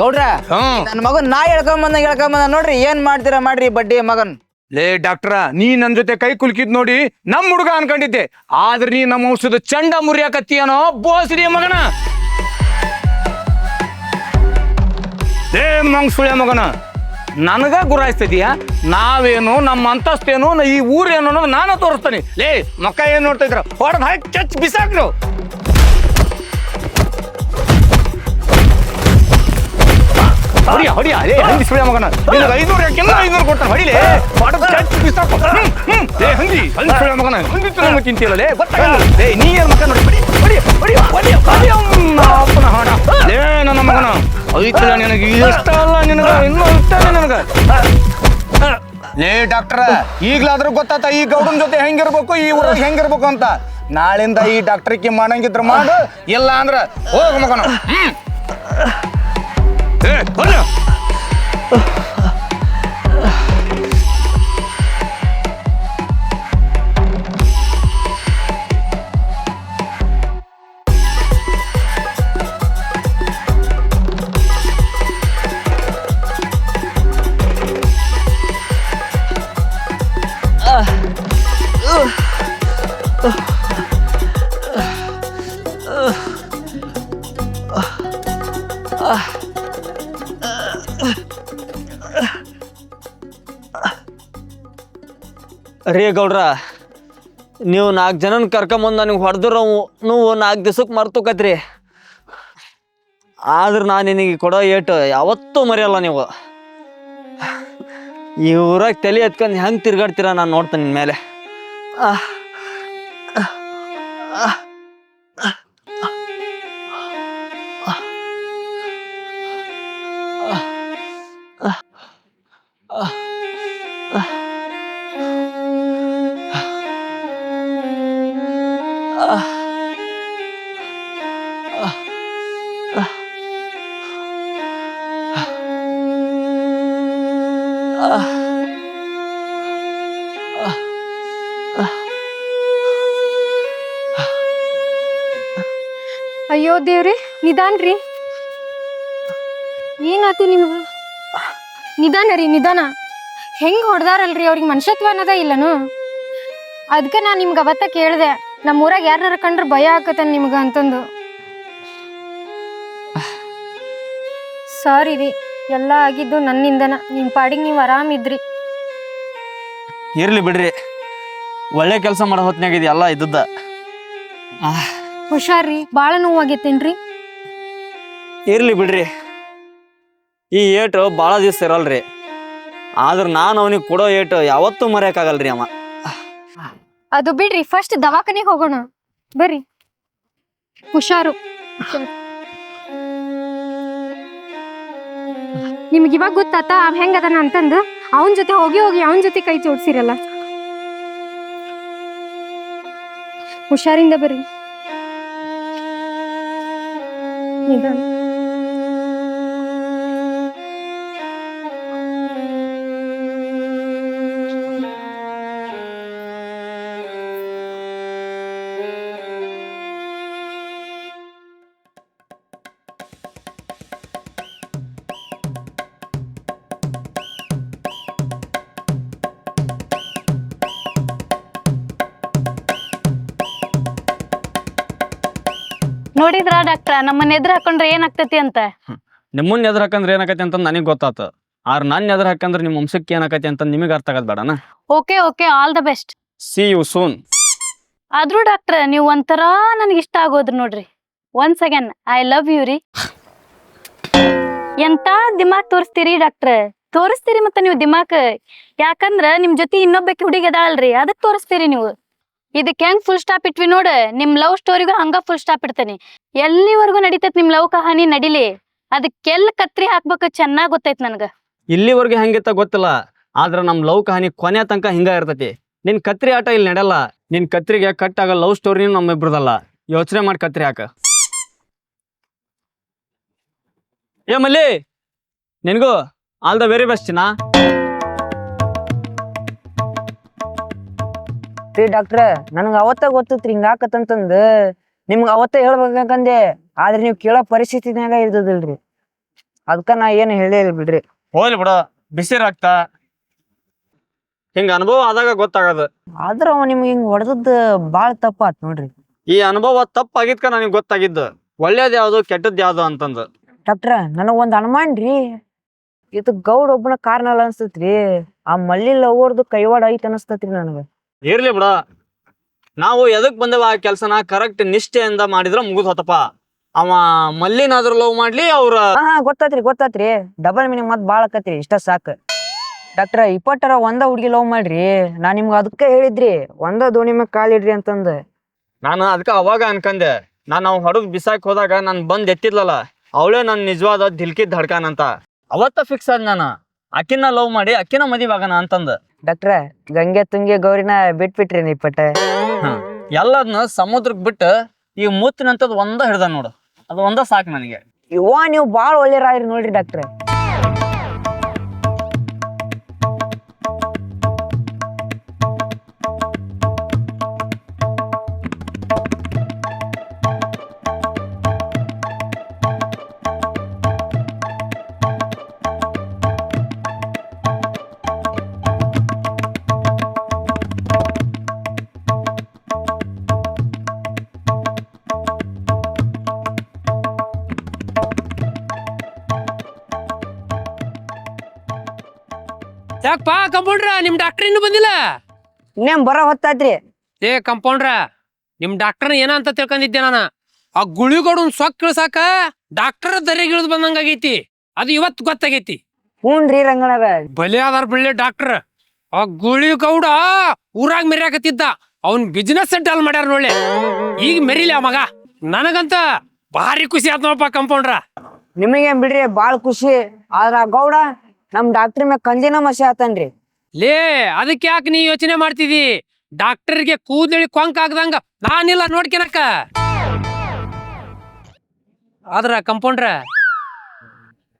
ಗೌಡ್ರ ಹ್ಮ್ ನನ್ನ ಮಗನ್ ನಾ ಹೇಳ್ಕೊಂಬಂದ ಹೇಳ್ಕೊಂಬಂದ ನೋಡ್ರಿ ಏನ್ ಮಾಡ್ತೀರಾ ಮಾಡ್ರಿ ಬಡ್ಡಿ ಮಗನ್? ಲೇ ಡಾಕ್ಟ್ರ ನೀ ನನ್ ಜೊತೆ ಕೈ ಕುಲ್ಕಿದ್ ನೋಡಿ ನಮ್ ಹುಡುಗ ಅನ್ಕೊಂಡಿದ್ದೆ. ಆದ್ರೆ ನೀ ನಮ್ಮ ಔಷಧ ಚಂಡ ಮುರಿಯಾಕತ್ತೀಯನೋ ಬೋಸ್ರಿ ಮಗನ. ಏ ಮಂಗ್ಸುಳ್ಯ ಮಗನ ನನಗ ಗುರಾಯಿಸ್ತಿದೀಯ? ನಾವೇನು ನಮ್ಮ ಅಂತಸ್ತೇನು ಈ ಊರೇನು ನಾನು ತೋರಿಸ್ತೇನೆ. ಲೇ ಮಕ್ಕ ಏನ್ ನೋಡ್ತಾ ಇದ್ರ? ಹೊಡೆದ್ ಹಾಕಿ ಚಚ್ ಬಿಸಾಕ್ರು ಹೊಡಿಯ ಹೊಡಿ ಅದೇ ಹಂದಿ ಸುಳ್ಯ ಮಗನ. ನಿನಗೆ ಐನೂರು ಯಾಕೆಲ್ಲ ಐನೂರು ಕೊಡ್ತಾನೆ ಹೊಡಿಲೆ? ಹೊಡೆದ್ ಏ ಬಿಸಾಕು ಹಂದಿ ಹಂದಿ ಸುಳ್ಯ ಮಗನ. ಹಂದಿ ತುಂಬ ತಿಂತೀಯಲ್ಲ ಲೇ ಗೊತ್ತಾಗಲ್ಲ. ಲೇ ನೀ ಏನ್ ಮಗ ನೋಡಿ ಹೊಡಿ ಹೊಡಿ ಹೊಡಿ ಹೊಡಿ ಹೊಡಿ ಅಪ್ಪನ ಹಾಡ. ಲೇ ನನ್ನ ಮಗನ. ಐತಲ್ಲ ನಿನಗೆ ಇಷ್ಟ ಅಲ್ಲ ನಿನಗ ಇನ್ನೂ ಇಷ್ಟ ನಿನಗ. ಲೇ ಡಾಕ್ಟ್ರ ಈಗ್ಲಾದ್ರೂ ಗೊತ್ತಾತ ಈ ಗೌಡನ್ ಜೊತೆ ಹೆಂಗಿರ್ಬೇಕು ಈ ಊರಾಗ ಹೆಂಗಿರ್ಬೇಕು ಅಂತ. ನಾಳಿಂದ ಈ ಡಾಕ್ಟ್ರಿಗೆ ಮಾಡಂಗಿದ್ರ ಮಾಡು ಇಲ್ಲ ಅಂದ್ರ ಹೋಗ ಮಗನ. ಹ್ಮ್ ಏ ರೀ ಗೌಡ್ರ, ನೀವು ನಾಲ್ಕು ಜನನ ಕರ್ಕೊಂಬಂದು ನನಗೆ ಹೊಡೆದ್ರು ನೀವು ನಾಲ್ಕು ದಿವ್ಸಕ್ಕೆ ಮರ್ತುಕತ್ರಿ ಆದ್ರೆ ನಾನು ನಿನಗೆ ಕೊಡೋ ಏಟು ಯಾವತ್ತೂ ಮರೆಯಲ್ಲ ನೀವು. ಈ ಊರಾಗ ತಲೆ ಎತ್ಕೊಂಡು ಹೆಂಗೆ ತಿರ್ಗಾಡ್ತೀರ ನಾನು ನೋಡ್ತೇನೆ ನಿನ್ನ ಮೇಲೆ. ಅಯ್ಯೋ ದೇವ್ರಿ, ನಿಧಾನ ರೀ. ಏನಾತು ನಿಮ್ಗೆ? ನಿಧಾನ ರೀ, ನಿಧಾನ. ಹೆಂಗ್ ಹೊಡ್ದಾರಲ್ರಿ ಅವ್ರಿಗೆ ಮನುಷ್ಯತ್ವ ಅನ್ನೋದ ಇಲ್ಲನು? ಅದಕ್ಕೆ ನಾನು ನಿಮ್ಗೆ ಅವತ್ತ ಕೇಳಿದೆ ನಮ್ಮ ಊರಾಗ ಯಾರನ್ನಾರ ಕಂಡ್ರೆ ಭಯ ಆಕತ್ತ ನಿಮ್ಗೆ ಅಂತಂದು. ಸಾರಿ ರೀ, ಎಲ್ಲ ಆಗಿದ್ದು ನನ್ನಿಂದನ. ನಿಮ್ಮ ಪಾಡಿಗೆ ನೀವು ಆರಾಮಿದ್ರಿ ಇರ್ಲಿ ಬಿಡ್ರಿ. ಒಳ್ಳೆ ಕೆಲಸ ಮಾಡೋ ಹೊತ್ನಾಗ ಎಲ್ಲ ಇದ್ದದ್ದ. ಹುಷಾರ್ರಿ ಭಾಳ ನೋವಾಗೈತೇನ್ರಿ? ಇರ್ಲಿ ಬಿಡ್ರಿ. ಈ ಏಟು ಭಾಳ ದಿವಸ ಇರಲ್ರಿ. ಆದ್ರೆ ನಾನು ಅವನಿಗೆ ಕೊಡೋ ಏಟು ಯಾವತ್ತೂ ಮರೆಯಕ್ಕಾಗಲ್ರಿ ಅವ. ಅದು ಬಿಡ್ರಿ ಫಸ್ಟ್ ದವಾಖಾನೆಗೆ ಹೋಗೋಣ. ಬರ್ರಿ. ಹುಷಾರು. ನಿಮ್ಗೆ ಇವಾಗ ಗೊತ್ತಾತ ಅವ್ ಹೆಂಗದಾನ ಅಂತಂದು? ಅವನ ಜೊತೆ ಹೋಗಿ ಹೋಗಿ ಅವನ ಜೊತೆ ಕೈ ಜೋಡ್ಸಿರಲ್ಲ. ಹುಷಾರಿಂದ ಬರ್ರಿ. ನಿಧಾನ. ನೋಡಿದ್ರ ನಮ್ಮನ್ನ ಎದುರು ಹಾಕೊಂಡ್ರೆ ಏನಾಗ್ತತಿ ಅಂತ? ನಿಮ್ಮನ್ನ ಎದುರು ಹಾಕಂದ್ರೆ ಏನಾಕತಿ ಅಂತ ನನಗೆ ಗೊತ್ತಾತ. ಆದ್ರೆ ನನ್ನ ಎದುರು ಹಾಕಂದ್ರೆ ನಿಮ್ಮ ವಂಶಕ್ಕೆ ಏನಾಕತಿ ಅಂತ ನಿಮಗೆ ಅರ್ಥ ಆಗದ್ ಬೇಡನ okay okay all the best see you soon ಆದ್ರೂ ಡಾಕ್ಟ್ರ ನೀವು ಒಂಥರ ನನಗೆ ಇಷ್ಟ ಆಗೋದ್ರಿ ನೋಡ್ರಿ. Once again I love you ರೀ. ಎಂತ ದಿಮಾಕ್ ತೋರಿಸ್ತೀರಿ ಡಾಕ್ಟ್ರ ತೋರಿಸ್ತೀರಿ ಮತ್ತೆ ನೀವು ದಿಮಾಕ್ ಯಾಕಂದ್ರ ನಿಮ್ ಜೊತೆ ಇನ್ನೊಬ್ಬಕ್ಕೆ ಹುಡುಗಿ ಅದಾಳಲ್ರಿ ಅದಕ್ ತೋರಿಸ್ತೀರಿ ನೀವು. ಇದಕ್ಕೆ ಹೆಂಗ್ ಫುಲ್ ಸ್ಟಾಪ್ ಇಟ್ವಿ ನೋಡ ನಿಮ್ ಲವ್ ಸ್ಟೋರಿಗೂ ಹಂಗ ಫುಲ್ ಸ್ಟಾಪ್ ಇಡ್ತೇನೆ. ಎಲ್ಲಿವರೆಗೂ ನಡೀತೈತ್ ನಿಮ್ ಲವ್ ಕಹಾನಿ? ನಡಿಲಿ. ಅದಕ್ಕೆಲ್ಲ ಕತ್ರಿ ಹಾಕ್ಬೇಕು? ಚೆನ್ನಾಗ್ ಗೊತ್ತೈತ್ ನನ್ಗ. ಇಲ್ಲಿವರೆಗೆ ಹೆಂಗಿತ್ತ ಗೊತ್ತಿಲ್ಲ. ಆದ್ರ ನಮ್ ಲವ್ ಕಹಾನಿ ಕೊನೆ ತನಕ ಹಿಂಗ ಇರ್ತೈತಿ. ನಿನ್ ಕತ್ರಿ ಆಟ ಇಲ್ಲಿ ನಡೆಯಲ್ಲ. ನಿನ್ ಕತ್ರಿಗೆ ಕಟ್ ಆಗ ಲವ್ ಸ್ಟೋರಿ ನಮ್ಮಿಬ್ರದಲ್ಲ. ಯೋಚನೆ ಮಾಡಿ ಕತ್ರಿ ಹಾಕ. ಏ ಮಲ್ಲಿ! ನಿನಗೂ ಆಲ್ ದ ವೆರಿ ಬೆಸ್ಟ್ ನಾ ರೀ ಡಾಕ್ಟ್ರ ನನಗೆ ಅವತ್ತ ಗೊತ್ತಿತ್ರಿ ಹಿಂಗಾಕತ್ತಂತಂದು ನಿಮ್ಗೆ ಅವತ್ತೇ ಹೇಳ್ಬೇಕಂದೆ ಆದ್ರೆ ನೀವು ಕೇಳೋ ಪರಿಸ್ಥಿತಿನಾಗ ಇದ್ದದಿಲ್ರಿ ಅದಕ್ಕ ನಾ ಏನು ಹೇಳೇ ಇಲ್ಲ ಬಿಡ್ರಿ. ಹೋಗ್ಲಿ ಬಿಡ ಬಿಸಿ ರಕ್ತ. ಹಿಂಗ ಅನುಭವ ಆದಾಗ ಗೊತ್ತಾಗದ. ಆದ್ರ ಅವ ನಿಮ್ಗೆ ಹಿಂಗ್ ಹೊಡೆದದ್ದು ಭಾಳ ತಪ್ಪಾತ್ ನೋಡ್ರಿ. ಈ ಅನುಭವ ತಪ್ಪಾಗಿದ್ಕ ನನಗೆ ಗೊತ್ತಾಗಿದ್ದು. ಒಳ್ಳೇದ್ ಯಾವ್ದು ಕೆಟ್ಟದ್ ಯಾವ್ದು ಅಂತಂದು. ಡಾಕ್ಟ್ರ ನನಗ್ ಒಂದ್ ಅನುಮಾನ ರೀ. ಇದು ಗೌಡ್ ಒಬ್ಬನ ಕಾರಣ ಅಲ್ಲ ಅನ್ಸ್ತತ್ರಿ ಆ ಮಲ್ಲಿ ಲವರ್ದು ಕೈವಾಡ ಐತ್ ಅನಸ್ತತ್ರಿ ನನಗ. ಇರ್ಲಿ ಬಿಡ. ನಾವು ಎದಕ್ ಬಂದೇವ ಆ ಕೆಲ್ಸನ ಕರೆಕ್ಟ್ ನಿಷ್ಠೆಯಿಂದ ಮಾಡಿದ್ರ ಮುಗಿದ್ ಹೊತ್ತಪ್ಪ. ಅವ ಮಲ್ಲಿನಾದ್ರೂ ಲವ್ ಮಾಡ್ಲಿ ಅವ್ರ ಹಾ ಗೊತ್ತಾತ್ರಿ ಗೊತ್ತಾತ್ರಿ. ಡಬಲ್ ಮೀನಿಂಗ್ ಮತ್ ಬಾಳ ಆಕತ್ರಿ ಇಷ್ಟ ಸಾಕ್. ಡಾಕ್ಟ್ರ ಇಪ್ಪತ್ತರ ಒಂದ ಹುಡ್ಗಿ ಲವ್ ಮಾಡ್ರಿ. ನಾ ನಿಮ್ಗ ಅದಕ್ಕೆ ಹೇಳಿದ್ರಿ ಒಂದ ದೋಣಿ ಮ್ಯಾಗ ಕಾಲಿಡ್ರಿ ಅಂತಂದ. ನಾನು ಅದಕ್ಕೆ ಅವಾಗ ಅನ್ಕಂದೆ ನಾನು ಅವ್ ಹೊರಗ್ ಬಿಸಾಕ್ ಹೋದಾಗ ನಾನ್ ಬಂದ್ ಎತ್ತಿದ್ಲಲ್ಲ ಅವಳೇ ನನ್ ನಿಜವಾದ ದಿಲ್ಕಿದ್ ಹಡ್ಕಾನಂತ ಅವತ್ತ ಫಿಕ್ಸ್ ಆದ್ ನಾನು. ಅಕ್ಕಿನ ಲವ್ ಮಾಡಿ ಅಕ್ಕಿನ ಮದಿವೆ ಆಗೋಣ ಅಂತಂದ. ಡಾಕ್ಟ್ರ ಗಂಗೆ ತುಂಗೆ ಗೌರಿನ ಬಿಟ್ಬಿಟ್ರಿ ಇಪ್ಪಟ್ಟ ಎಲ್ಲದನ್ನ ಸಮುದ್ರಕ್ ಬಿಟ್ಟು ಈ ಮುತ್ತಿನಂತದ್ ಒಂದ ಹಿಡ್ದ ನೋಡು. ಅದು ಒಂದ ಸಾಕು ನನಗೆ. ಇವ ನೀವು ಬಾಳ ಒಳ್ಳೆ ರಾಯ್ರಿ ನೋಡ್ರಿ ಡಾಕ್ಟ್ರ. ಯಾಕಪ್ಪ ಕಂಪೌಂಡ್ರ ನಿಮ್ ಡಾಕ್ಟರ್ ಇನ್ನು ಬಂದಿಲ್ಲ? ಇನ್ನೇನ್ ಬರ ಹೊತ್ತಾತ್ರಿ ಏ ಕಂಪೌಂಡ್ರ ನಿಮ್ ಡಾಕ್ಟರ್ ಏನಂತ ತಿಳ್ಕೊಂಡಿದ್ದೆ ನಾನು? ಆ ಗುಳಿಗೋಡ್ ಒಂದ್ ಸೊಕ್ ಇಳ್ಸಾಕ ಡಾಕ್ಟರ್ ದರೆಗೆ ಬಂದಂಗ ಆಗೈತಿ. ಅದು ಇವತ್ತು ಗೊತ್ತಾಗೈತಿ. ಹ್ಞೂನ್ರಿ ರಂಗಣರ ಬಲಿ ಅದಾರ ಬಿಳ್ಳೆ ಡಾಕ್ಟರ್ ಆ ಗುಳಿಗೌಡ ಊರಾಗ ಮೆರ್ಯಾಕತ್ತಿದ್ದ. ಅವ್ನ್ ಬಿಸ್ನೆಸ್ ಡಲ್ ಮಾಡ್ಯಾರ ನೋಡ್ಲೆ. ಈಗ ಮೆರಿಲಿ ಆ ಮಗ. ನನಗಂತ ಭಾರಿ ಖುಷಿ ಆತ್ ನೋಡಪ್ಪ ಕಂಪೌಂಡ್ರ ನಿಮಗೇನ್ ಬಿಡ್ರಿ ಬಾಳ್ ಖುಷಿ. ಆದ್ರ ಆ ಗೌಡ ನಮ್ ಡಾಕ್ಟರ್ ಮ್ಯಾಗ ಕಂಜಿನ ಮಸಿ ಆತನ್ರಿ. ಲೇ ಅದಕ್ಕೆ ಯಾಕೆ ನೀ ಯೋಚನೆ ಮಾಡ್ತಿದಿ? ಡಾಕ್ಟರ್ಗೆ ಕೂದಲಿ ಕೊಂಕ್ ಆಗದಂಗ ನಾನಿಲ್ಲ ನೋಡ್ಕಿನಕ್ಕ? ಆದ್ರ ಕಂಪೌಂಡ್ರ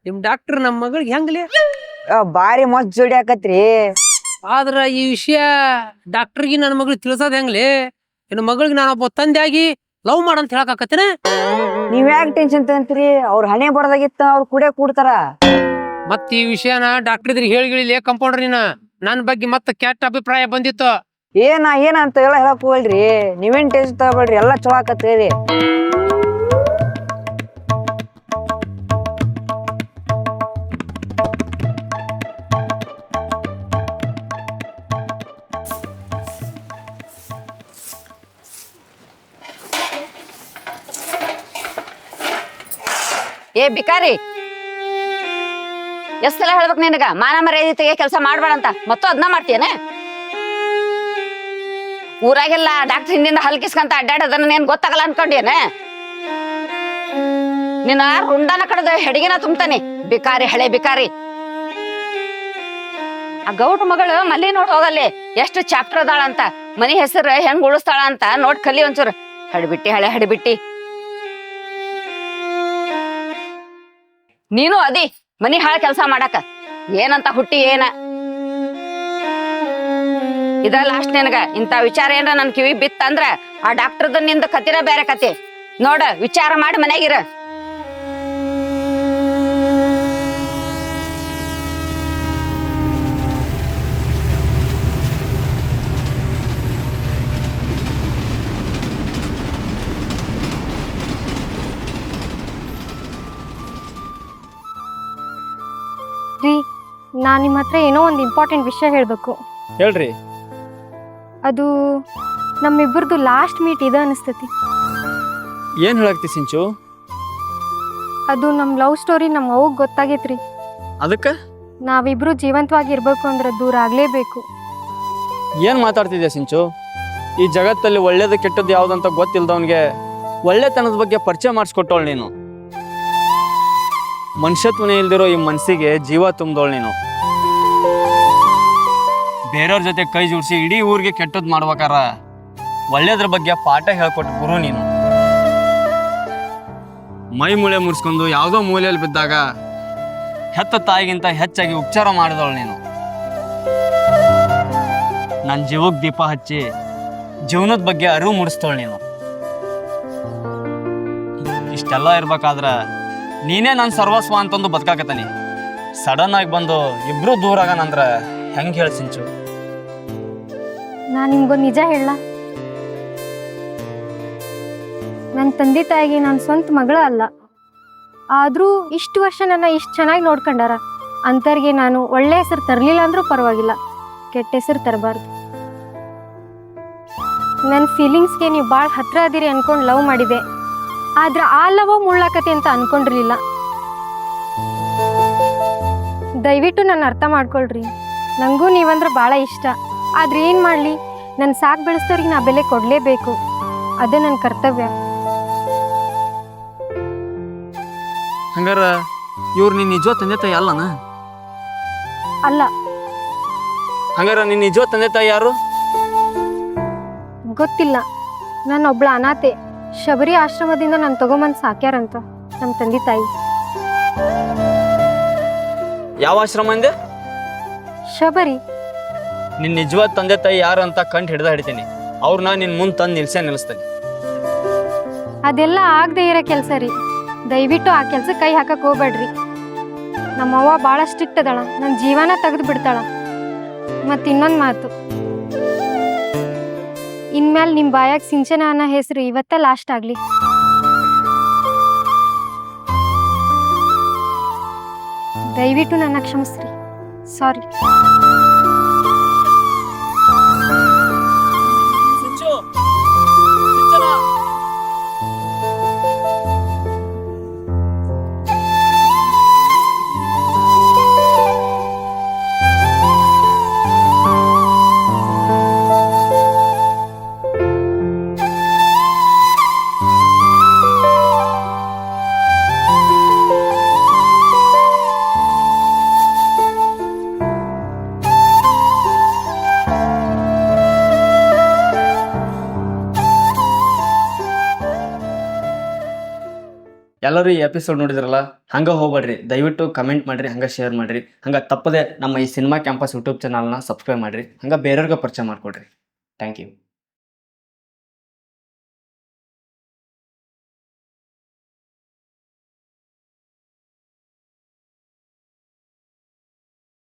ನಿಮ್ ಡಾಕ್ಟರ್ ನಮ್ಮ ಮಗಳಿಗೆ ಹೆಂಗ್ಲಿ? ಆ, ಬಾರಿ ಮಸ್ತ್ ಜೋಡಿ ಆಕತ್ರಿ. ಆದ್ರ ಈ ವಿಷಯ ಡಾಕ್ಟರ್ಗೆ ನನ್ನ ಮಗಳು ತಿಳ್ಸೋದ್ ಹೆಂಗ್ಲಿ? ನಿನ್ನ ಮಗಳಿಗೆ ನಾನೊಬ್ಬ ಆಗಿ ಲವ್ ಮಾಡಂತ ಹೇಳಕಾಕತ್ತೇನ ನೀವ್ ಯಾಕೆ ಟೆನ್ಷನ್ ತಗಂತೀರಿ? ಅವ್ರ ಹಣೆ ಬರದಾಗಿತ್ತ ಅವ್ರ ಕುಡೆ ಕೂಡ್ತಾರ. ಮತ್ ಈ ವಿಷಯನ ಡಾಕ್ಟರ್ ಹೇಳಿಲಿ ಏ ಕಂಪೌಂಡರ್ ನೀನ. ನನ್ನ ಬಗ್ಗೆ ಮತ್ತೆ ಕೆಟ್ಟ ಅಭಿಪ್ರಾಯ ಬಂದಿತ್ತು. ಏನ ಅಂತ ಎಲ್ಲ ಹೇಳಕ್ ಹೋಗಲ್ರಿ ನೀವೇನ್ ಟೇಸ್ಟ್ ತಗೋಬೇಡ್ರಿ, ಎಲ್ಲ ಚಲೋ ಆಕತ್ರಿ ಏ ಬಿಕಾರಿ ಎಷ್ಟ್ ಸಲ ಹೇಳ್ಬೇಕು ನಿನಗ? ಮಾನ ಮರ್ಯಾದೆ ತೆಗೆ ಕೆಲಸ ಮಾಡ್ಬೇಡ ಅಂತ ಮತ್ತು ಅದನ್ನ ಮಾಡ್ತೀಯನ? ಊರಾಗೆಲ್ಲ ಡಾಕ್ಟರ್ ಹಿಂದಿಂದ ಹಲ್ಕಿಸ್ಕಂತ ಅಡ್ಡಾಡೋದನ್ನ ನೀನ್ ಗೊತ್ತಾಗಲ್ಲ ಅನ್ಕೊಂಡೇನೆ ನಿನ್ನ ರುಂಡನ ಕಡದ ಹೆಡಿಗೆನ ತುಂಬ್ತಾನೆ. ಬಿಕಾರಿ ಹಳೆ ಬಿಕಾರಿ ಆ ಗೌಡ್ ಮಗಳು ಮಲ್ಲಿ ನೋಡ್ ಹೋಗಲ್ಲಿ. ಎಷ್ಟು ಚಾಪ್ಟರ್ ಅದಾಳ ಅಂತ. ಮನಿ ಹೆಸರು ಹೆಂಗ್ ಉಳಿಸ್ತಾಳ ಅಂತ ನೋಡ್ ಕಲಿ ಒಂಚೂರು. ಹಡಿಬಿಟ್ಟಿ, ಹಳೆ ಹಡಿಬಿಟ್ಟಿ. ನೀನು ಅದಿ. ಮನಿ ಹಾಳ ಕೆಲಸ ಮಾಡಾಕ. ಏನಂತ ಹುಟ್ಟಿ ಏನ? ಇದ ಲಾಸ್ಟ್ ನಿನಗ ಇಂತ ವಿಚಾರ ಏನ್ರ ನನ್ ಕಿವಿ ಬಿತ್ತಂದ್ರ ಆ ಡಾಕ್ಟರ್ದ ನಿಂದ ಕತಿರ ಬೇರೆ ಕತೆ. ನೋಡ ವಿಚಾರ ಮಾಡಿ ಮನ್ಯಾಗಿರ ನಾ ನಿಮ್ಮ ಹತ್ರ ಏನೋ ಒಂದು ಇಂಪಾರ್ಟೆಂಟ್ ವಿಷಯ ಹೇಳಬೇಕು. ಹೇಳ್ರಿ. ಅದು ನಮ್ಮಿಬ್ಬರದು ಲಾಸ್ಟ್ ಮೀಟ್ ಇದೆ ಅನಿಸ್ತತಿ. ಏನು ಹೇಳಕ್ತಿ ಸಿಂಚು? ಅದು ನಮ್ಮ ಲವ್ ಸ್ಟೋರಿ ನಮ್ಮ ಅವ್ಗೆ ಗೊತ್ತಾಗೈತ್ರಿ. ಅದಕ್ಕೆ? ನಾವಿಬ್ರು ಜೀವಂತವಾಗಿ ಇರಬೇಕು ಅಂದ್ರೆ ದೂರ ಆಗಲೇಬೇಕು. ಏನು ಮಾತಾಡ್ತಿದ್ಯಾ ಸಿಂಚು? ಈ ಜಗತ್ತಲ್ಲಿ ಒಳ್ಳೇದು ಕೆಟ್ಟದ್ದು ಯಾವ್ದಂತ ಗೊತ್ತಿಲ್ಲದವನಿಗೆ ಒಳ್ಳೆತನದ ಬಗ್ಗೆ ಪರಿಚಯ ಮಾಡಿಸ್ಕೊಟ್ಟವಳು ನೀನು. ಮನುಷ್ಯತ್ವನೇ ಇಲ್ದಿರೋ ಈ ಮನಸ್ಸಿಗೆ ಜೀವ ತುಂಬ್ದವಳು ನೀನು. ಬೇರೆಯವ್ರ ಜೊತೆ ಕೈ ಜೋಡಿಸಿ ಇಡೀ ಊರಿಗೆ ಕೆಟ್ಟದ್ದು ಮಾಡ್ಬೇಕಾರ. ಒಳ್ಳೇದ್ರ ಬಗ್ಗೆ ಪಾಠ ಹೇಳ್ಕೊಟ್ಟು ಗುರು ನೀನು. ಮೈ ಮೂಳೆ ಮುರಿಸ್ಕೊಂಡು ಯಾವುದೋ ಮೂಲೆಯಲ್ಲಿ ಬಿದ್ದಾಗ ಹೆತ್ತ ತಾಯಿಗಿಂತ ಹೆಚ್ಚಾಗಿ ಉಪಚಾರ ಮಾಡಿದವಳು ನೀನು. ನನ್ನ ಜೀವಕ್ಕೆ ದೀಪ ಹಚ್ಚಿ ಜೀವನದ ಬಗ್ಗೆ ಅರಿವು ಮೂಡಿಸ್ತವಳು ನೀನು. ಇಷ್ಟೆಲ್ಲ ಇರ್ಬೇಕಾದ್ರ ನೀನೇ ನನ್ನ ಸರ್ವಸ್ವ ಅಂತಂದು ಬದುಕಾಕತ್ತಾನೆ. ಸಡನ್ ಆಗಿ ಬಂದು ಇಬ್ರು ದೂರ ಆಗನಂದ್ರೆ ಹೆಂಗೆ ಹೇಳಿ ಸಿಂಚು? ನಾ ನಿಮ್ಗೊಂದು ನಿಜ ಹೇಳ. ನನ್ನ ತಂದೆ ತಾಯಿಗೆ ನನ್ನ ಸ್ವಂತ ಮಗಳ ಅಲ್ಲ. ಆದರೂ ಇಷ್ಟು ವರ್ಷ ನನ್ನ ಇಷ್ಟು ಚೆನ್ನಾಗಿ ನೋಡ್ಕೊಂಡಾರ. ಅಂಥವ್ರಿಗೆ ನಾನು ಒಳ್ಳೆ ಹೆಸರು ತರಲಿಲ್ಲ ಅಂದರೂ ಪರವಾಗಿಲ್ಲ. ಕೆಟ್ಟ ಹೆಸರು ತರಬಾರ್ದು. ನನ್ನ ಫೀಲಿಂಗ್ಸ್ಗೆ ನೀವು ಭಾಳ ಹತ್ತಿರ ಅದೀರಿ ಅನ್ಕೊಂಡು ಲವ್ ಮಾಡಿದೆ. ಆದ್ರೆ ಆ ಲವ್ ಮುಳ್ಳಾಕತಿ ಅಂತ ಅನ್ಕೊಂಡಿರ್ಲಿಲ್ಲ. ದಯವಿಟ್ಟು ನಾನು ಅರ್ಥ ಮಾಡ್ಕೊಳ್ರಿ. ನನಗೂ ನೀವಂದ್ರೆ ಭಾಳ ಇಷ್ಟ. ಆದ್ರೆ ಏನು ಮಾಡಲಿ? ನನ್ನ ಸಾಕು ಬೆಳೆಸೋರಿಗೆ ನಾ ಬೆಲೆ ಕೊಡಲೇಬೇಕು. ಅದೇ ನನ್ನ ಕರ್ತವ್ಯ. ಹಂಗಾರ ಇವ್ರು ನಿನ್ನ ನಿಜ ತಂದೆ ತಾಯಿ ಅಲ್ಲನ? ಅಲ್ಲ. ಹಂಗಾರ ನಿನ್ನ ನಿಜ ತಂದೆ ತಾಯಿ ಯಾರು? ಗೊತ್ತಿಲ್ಲ. ನಾನು ಒಬ್ಳ ಅನಾಥೆ ಶಬರಿ ಆಶ್ರಮದಿಂದ ನಾನು ತಗೊಂಬಂದು ಸಾಕ್ಯಾರಂತ ನಮ್ಮ ತಂದೆ ತಾಯಿ. ಯಾವ ಆಶ್ರಮ ಅಂದೆ? ಶಬರಿ. ನಿನ್ ನಿಜವಾದ ತಂದೆ ತಾಯಿ ಯಾರು ಅಂತ ಕಂಡು ಹಿಡ್ದ ಹಿಡಿತೀನಿ. ಅವ್ರನ್ನ ನಿನ್ ಮುಂದೆ ತಂದು ನಿಲ್ಸೆ ನಿಲ್ಲಿಸ್ತೀನಿ ಅದೆಲ್ಲ ಆಗದೆ ಇರೋ ಕೆಲಸ ರೀ. ದಯವಿಟ್ಟು ಆ ಕೆಲಸ ಕೈ ಹಾಕಕ್ಕೆ ಹೋಗ್ಬೇಡ್ರಿ. ನಮ್ಮವ್ವ ಭಾಳ ಸ್ಟ್ರಿಕ್ಟ್ ಅದಾಳ ನನ್ನ ಜೀವನ ತೆಗೆದು ಬಿಡ್ತಾಳ. ಮತ್ತು ಇನ್ನೊಂದು ಮಾತು. ಇನ್ಮೇಲೆ ನಿಮ್ಮ ಬಾಯಾಗ ಸಿಂಚನ ಅನ್ನೋ ಹೆಸರು ಇವತ್ತೇ ಲಾಸ್ಟ್ ಆಗಲಿ. ದಯವಿಟ್ಟು ನನ್ನ ಕ್ಷಮಿಸ್ರಿ. ಎಲ್ಲರೂ ಈ ಎಪಿಸೋಡ್ ನೋಡಿದ್ರಲ್ಲ, ಹಂಗೆ ಹೋಗ್ಬೇಡ್ರಿ. ದಯವಿಟ್ಟು ಕಮೆಂಟ್ ಮಾಡ್ರಿ, ಹಂಗೆ ಶೇರ್ ಮಾಡ್ರಿ. ಹಂಗೆ ತಪ್ಪದೆ ನಮ್ಮ ಈ ಸಿನಿಮಾ ಕ್ಯಾಂಪಸ್ ಯೂಟ್ಯೂಬ್ ಚಾನಲ್ನ ಸಬ್ಸ್ಕ್ರೈಬ್ ಮಾಡ್ರಿ. ಹಂಗ ಬೇರೆಯವ್ರಿಗೆ ಪರಿಚಯ ಮಾಡ್ಕೊಡ್ರಿ. Thank you